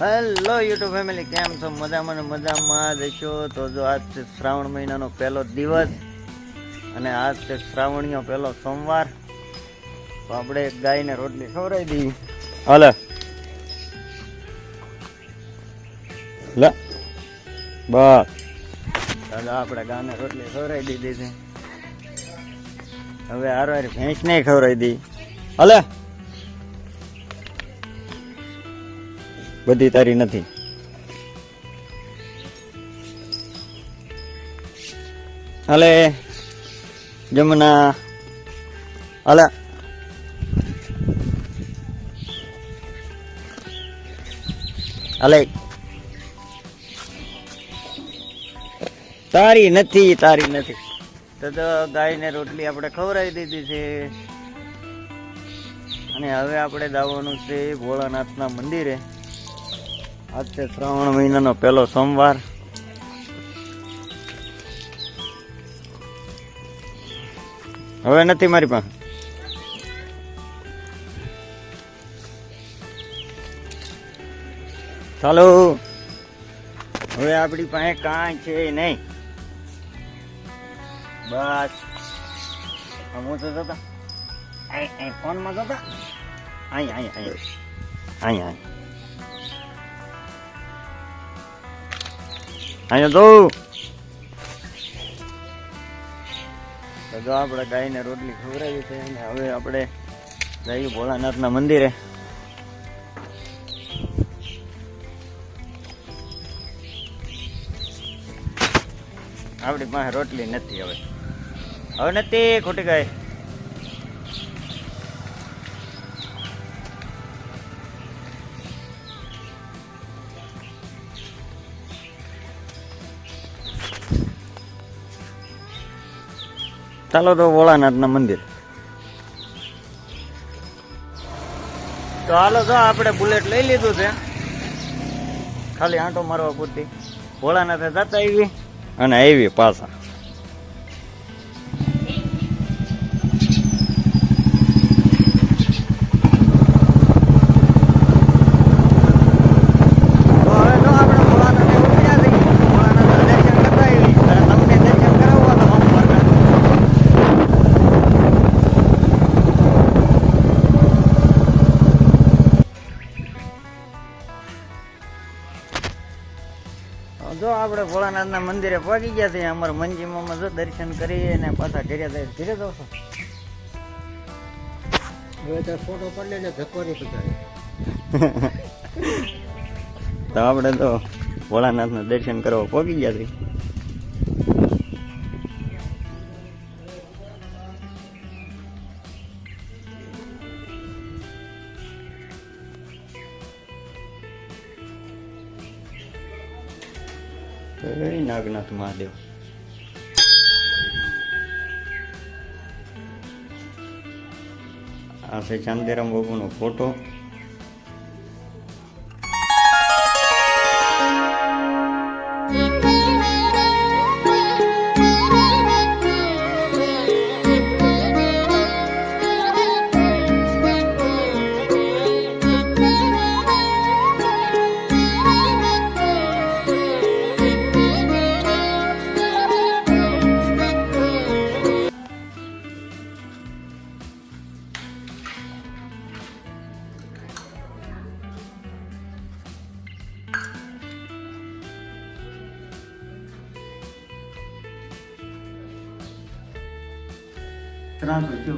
Hello YouTube family કેમ છો? મજામાં ને મજામાં જશો તો જો આજ છે શ્રાવણ મહિનાનો પહેલો દિવસ અને આજ છે શ્રાવણીયો પહેલો સોમવાર. તો આપણે ગાયને રોટલી ખવડાવી દઈએ. હાલે. લે. બસ. દાદા આપણે ગાયને રોટલી ખવડાવી દીધી છે. હવે હારો ભેંસને ખવડાવી દઈએ. હાલે. બધી તારી નથી. હાલે જમના હાલે હાલે તારી નથી તારી નથી. તો તો ગાયને રોટલી આપણે ખવડાવી દીધી છે. અને હવે આપણે દાવાનું છે ભોળાનાથના મંદિરે. આજ છે શ્રાવણ મહિનાનો પહેલો સોમવાર. હવે નથી મારી પાસે. ચાલો. હવે આપણી પાસે કાંઈ છે નહીં. બસ. હું તો જતા. ફોનમાં જતા. અહીં અહીં અહીં અહીં અહીં અહીંયા તો. તો જો આપણે ગાયને રોટલી ખવડાવી છે અને હવે આપણે જઈએ ભોળાનાથના મંદિરે. આપણી પાસે રોટલી નથી હવે. હવે નથી, ખોટી ગાય. ચાલો તો ભોળાનાથના મંદિર. તો હાલો તો આપણે બુલેટ લઈ લીધું છે. ખાલી આંટો મારવા પૂરતી. ભોળાનાથે જતા આવી. અને આવી પાછા. જો આપણે ભોળાનાથના મંદિરે પહોંચી ગયા છીએ અમારા મંજી મામા જો દર્શન કરી અને પાછા ઘરે જાય ઘરે જાવ છો? હવે તો ફોટો પડે ને ધકવાની નહીં તો આપણે તો ભોળાનાથના દર્શન કરવા પહોંચી ગયા છીએ. નાગનાથ મહાદેવ. આ છે ચાંદેરામ બાબુનો ફોટો. 那种就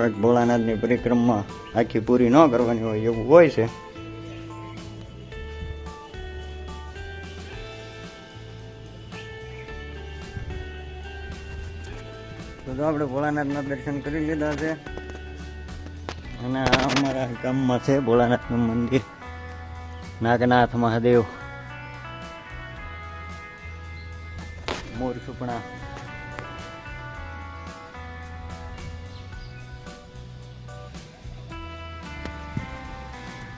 કંઈક ભોળાનાથની પરિક્રમા આખી પૂરી ન કરવાની હોય એવું હોય છે. તો આપણે ભોળાનાથના દર્શન કરી લીધા છે. અને અમારા ગામમાં છે ભોળાનાથનું મંદિર. નાગનાથ મહાદેવ. મોર સુપણા